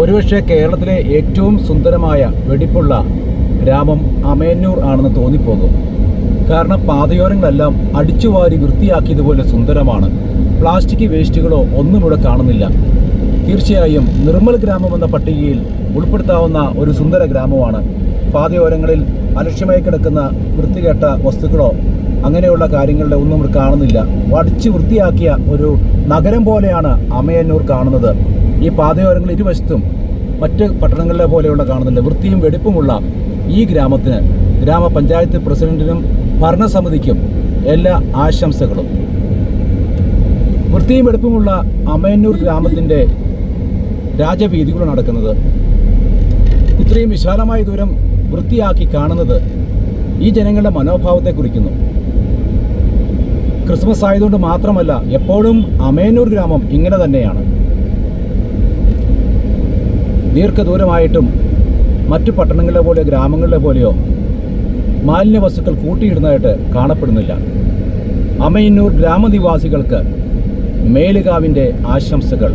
ഒരുപക്ഷെ കേരളത്തിലെ ഏറ്റവും സുന്ദരമായ വെടിപ്പുള്ള ഗ്രാമം അമേന്നൂർ ആണെന്ന് തോന്നിപ്പോകും. കാരണം പാതയോരങ്ങളെല്ലാം അടിച്ചുവാരി വൃത്തിയാക്കിയതുപോലെ സുന്ദരമാണ്. പ്ലാസ്റ്റിക് വേസ്റ്റുകളോ ഒന്നും ഇവിടെ കാണുന്നില്ല. തീർച്ചയായും നിർമ്മൽ ഗ്രാമം എന്ന പട്ടികയിൽ ഉൾപ്പെടുത്താവുന്ന ഒരു സുന്ദര ഗ്രാമമാണ്. പാതയോരങ്ങളിൽ അലക്ഷ്യമായി കിടക്കുന്ന വൃത്തികെട്ട വസ്തുക്കളോ അങ്ങനെയുള്ള കാര്യങ്ങളുടെ ഒന്നും ഇവിടെ കാണുന്നില്ല. അടിച്ചു വൃത്തിയാക്കിയ ഒരു നഗരം പോലെയാണ് അമയന്നൂർ കാണുന്നത്. ഈ പാതയോരങ്ങൾ ഇരുവശത്തും മറ്റ് പട്ടണങ്ങളിലെ പോലെയുള്ള കാണുന്നുണ്ട്. വൃത്തിയും വെടിപ്പുമുള്ള ഈ ഗ്രാമത്തിന് ഗ്രാമപഞ്ചായത്ത് പ്രസിഡന്റിനും ഭരണസമിതിക്കും എല്ലാ ആശംസകളും. വൃത്തിയും വെടുപ്പുമുള്ള അമയന്നൂർ ഗ്രാമത്തിന്റെ രാജവീതികൾ നടക്കുന്നത് ഇത്രയും വിശാലമായ ദൂരം വൃത്തിയാക്കി കാണുന്നത് ഈ ജനങ്ങളുടെ മനോഭാവത്തെ കുറിക്കുന്നു. ക്രിസ്മസ് ആയതുകൊണ്ട് മാത്രമല്ല എപ്പോഴും അമയന്നൂർ ഗ്രാമം ഇങ്ങനെ തന്നെയാണ്. ദീർഘദൂരമായിട്ടും മറ്റു പട്ടണങ്ങളിലെ പോലെ ഗ്രാമങ്ങളിലെ പോലെയോ മാലിന്യ വസ്തുക്കൾ കൂട്ടിയിടുന്നതായിട്ട് കാണപ്പെടുന്നില്ല. അമയന്നൂർ ഗ്രാമനിവാസികൾക്ക് മേലുകാവിന്റെ ആശംസകൾ.